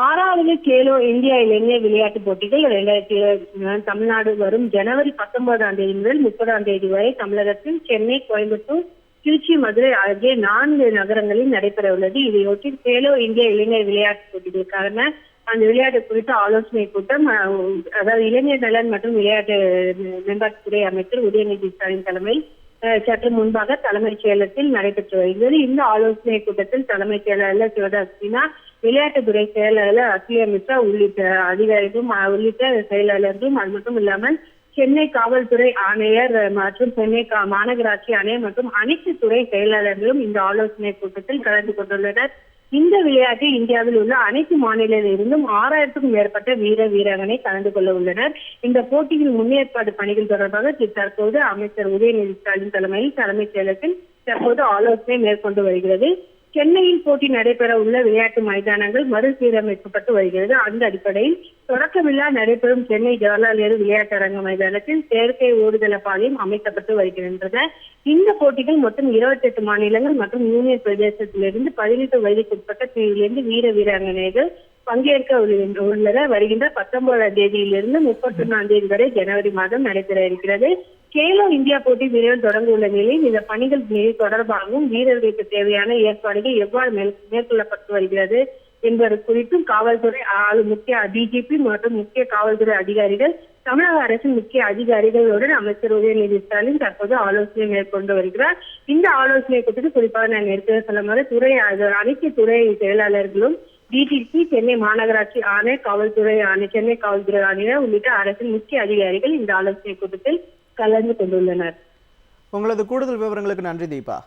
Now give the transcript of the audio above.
ஆறாவது கேலோ இந்தியா இளைஞர் விளையாட்டுப் போட்டிகள் இரண்டாயிரத்தி தமிழ்நாடு வரும் ஜனவரி பத்தொன்பதாம் தேதி முதல் முப்பதாம் தேதி வரை தமிழகத்தில் சென்னை கோயம்புத்தூர் திருச்சி மதுரை ஆகிய நான்கு நகரங்களில் நடைபெற உள்ளது. இதையொட்டி கேலோ இந்தியா இளைஞர் விளையாட்டுப் போட்டிகளுக்கான அந்த விளையாட்டு குறித்த ஆலோசனை கூட்டம் அதாவது இளைஞர் நலன் மற்றும் விளையாட்டு மேம்பாட்டுத்துறை அமைச்சர் உதயநிதி ஸ்டாலின் தலைமையில் அஹ், சற்று முன்பாக தலைமைச் செயலத்தில் நடைபெற்று வருகிறது. இந்த ஆலோசனை கூட்டத்தில் தலைமைச் செயலாளர் சிவதாசினா விளையாட்டுத்துறை செயலாளர் அகில மிஸ்ரா உள்ளிட்ட அதிகாரிகளும் உள்ளிட்ட செயலாளர்களும் அது மட்டும் இல்லாமல் சென்னை காவல்துறை ஆணையர் மற்றும் சென்னை மாநகராட்சி ஆணையர் மற்றும் அனைத்து துறை செயலாளர்களும் இந்த ஆலோசனை கூட்டத்தில் கலந்து கொண்டுள்ளனர். இந்த விளையாட்டு இந்தியாவில் உள்ள அனைத்து மாநிலங்களிலிருந்தும் ஆறாயிரத்துக்கும் மேற்பட்ட வீர வீராங்கனை கலந்து கொள்ள உள்ளனர். இந்த போட்டியின் முன்னேற்பாடு பணிகள் தொடர்பாக தற்போது அமைச்சர் உதயநிதி ஸ்டாலின் தலைமையில் தலைமைச் செயலகத்தில் தற்போது ஆலோசனை மேற்கொண்டு வருகிறது. சென்னையில் போட்டி நடைபெற உள்ள விளையாட்டு மைதானங்கள் மறுசீரமைக்கப்பட்டு வருகிறது. அந்த அடிப்படையில் தொடக்க விழா நடைபெறும் சென்னை ஜவஹர்லால் நேரு விளையாட்டரங்க மைதானத்தில் செயற்கை ஓடுதள பாதையும் அமைக்கப்பட்டு வருகின்றன. இந்த போட்டிகள் மொத்தம் இருபத்தி எட்டு மாநிலங்கள் மற்றும் யூனியன் பிரதேசத்திலிருந்து பதினெட்டு வயதுக்குட்பட்ட பிரிவிலிருந்து வீர வீராங்கனைகள் பங்கேற்க உள்ள- உள்ளனர் வருகின்ற பத்தொன்பதாம் தேதியிலிருந்து முப்பத்தி ஒன்னாம் தேதி வரை ஜனவரி மாதம் நடைபெற இருக்கிறது. கேலோ இந்தியா போட்டி விரைவில் தொடங்க உள்ள நிலையில் இந்த பணிகள் தொடர்பாகவும் வீரர்களுக்கு தேவையான ஏற்பாடுகள் எவ்வாறு மேற்கொள்ளப்பட்டு வருகிறது என்பது குறித்தும் காவல்துறை ஆளு முக்கிய டிஜிபி மற்றும் முக்கிய காவல்துறை அதிகாரிகள் தமிழக அரசின் முக்கிய அதிகாரிகளுடன் அமைச்சர் உதயநிதி ஸ்டாலின் தற்போது ஆலோசனை மேற்கொண்டு வருகிறார். இந்த ஆலோசனை கூட்டத்தில் குறிப்பாக நான் எடுத்து சொல்லுமாறு துறை அனைத்து துறை செயலாளர்களும் டிடிபி சென்னை மாநகராட்சி ஆணையர் காவல்துறை ஆணையர் சென்னை காவல்துறை ஆணையர் உள்ளிட்ட அரசின் முக்கிய அதிகாரிகள் இந்த ஆலோசனை கூட்டத்தில் கலந்து கொண்டுள்ளனர். உங்களது கூடுதல் விவரங்களுக்கு நன்றி தீபா.